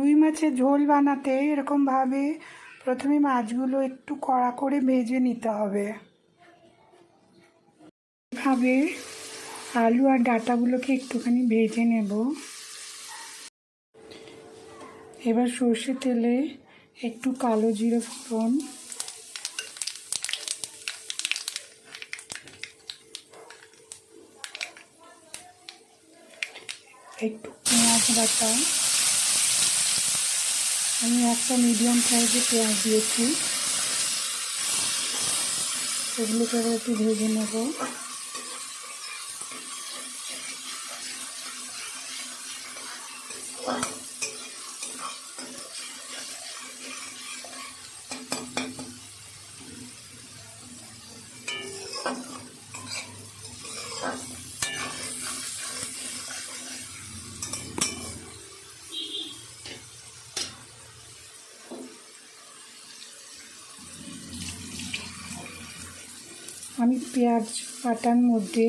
রুই মাছের ঝোল বানাতে এরকমভাবে প্রথমে মাছগুলো একটু কড়া করে ভেজে নিতে হবে। এভাবে আলু আর ডাটাগুলোকে একটুখানি ভেজে নেব। এবার সর্ষে তেলে একটু কালো জিরে ফোড়ন। একটু পেঁয়াজ বাটা। আমি একটা মিডিয়াম সাইজে পেঁয়াজ দিয়েছি। সেগুলোকে এবার একটু ভেজে নেব। আমি পেঁয়াজ বাটার মধ্যে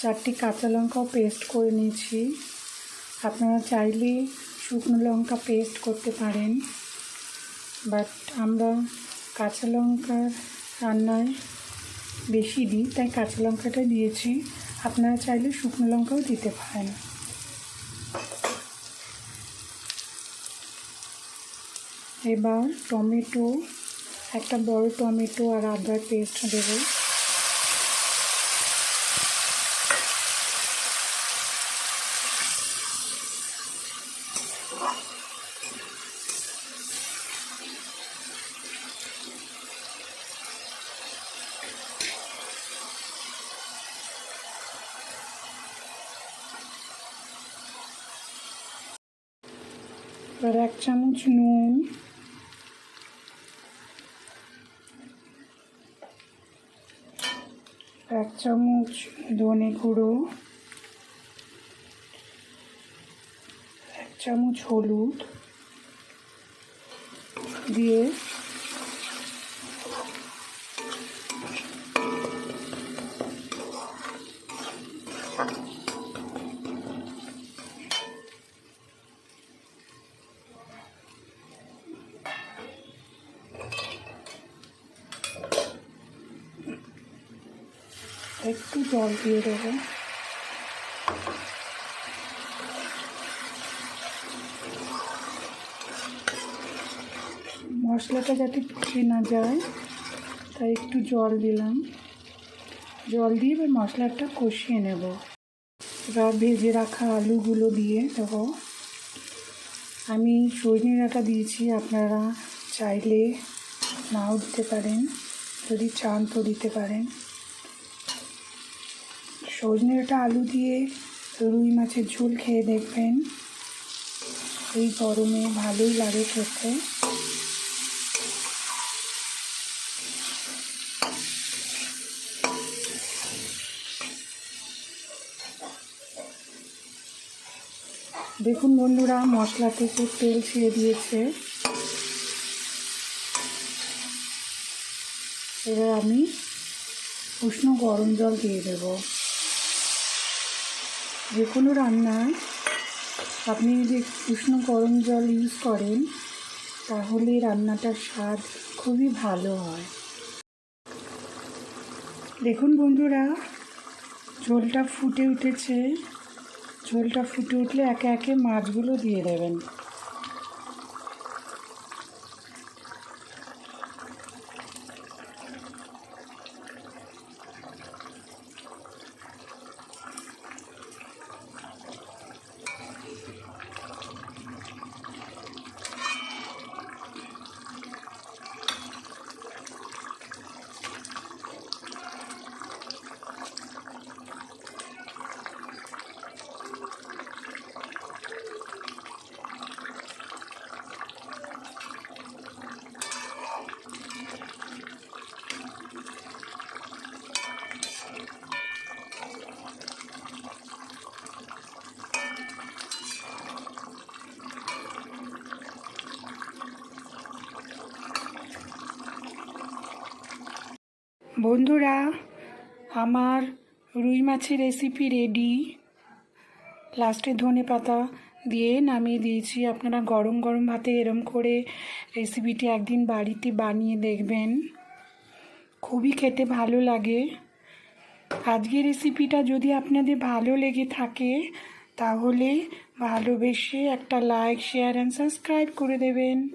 চারটি কাঁচা লঙ্কাও পেস্ট করে নিয়েছি। আপনারা চাইলে শুকনো লঙ্কা পেস্ট করতে পারেন। বাট আমরা কাঁচা লঙ্কার রান্নায় বেশি দিই, তাই কাঁচা লঙ্কাটা দিয়েছি। আপনারা চাইলে শুকনো লঙ্কাও দিতে পারেন। এবার টমেটো, একটা বড় টমেটো আর আদার পেস্ট দেবো। এবার এক চামচ নুন। এক চামচ ধনে গুঁড়ো। চামচ হলুদ দিয়ে একটু জল দিয়ে দেবো। মশলাটা যাতে পুড়ে না যায়, তাই একটু জল দিলাম। জল দিয়ে এবার মশলাটা কষিয়ে নেব। এবার ভেজে রাখা আলুগুলো দিয়ে দেবো। আমি সজনে ডাঁটা দিয়েছি, আপনারা চাইলে নাও দিতে পারেন, যদি চান তো দিতে পারেন। সজনে ডাঁটা আলু দিয়ে রুই মাছের ঝোল খেয়ে দেখবেন, এই গরমে ভালোই লাগে খেতে। দেখুন বন্ধুরা মশলা থেকে তেল ছেড়ে দিয়েছে। এবার আমি উষ্ণ গরম জল দিয়ে দেব। যে কোনো রান্নায় আপনি যদি উষ্ণ গরম জল ইউজ করেন, তাহলে রান্নাটার স্বাদ খুবই ভালো হয়। দেখুন বন্ধুরা, ঝোলটা ফুটে উঠেছে। ঝোলটা ফুটে উঠলে একে একে মাছগুলো দিয়ে দেবেন। বন্ধুরা, আমার রুই মাছের রেসিপি রেডি লাস্টে ধনে পাতা দিয়ে নামিয়ে দিয়েছি। আপনারা গরম গরম ভাতে এরম করে রেসিপিটি একদিন বাড়িতে বানিয়ে দেখবেন। খুবই খেতে ভালো লাগে। আজকের রেসিপিটা যদি আপনাদের ভালো লেগে থাকে, তাহলে ভালোবেসে একটা লাইক শেয়ার অ্যান্ড সাবস্ক্রাইব করে দেবেন।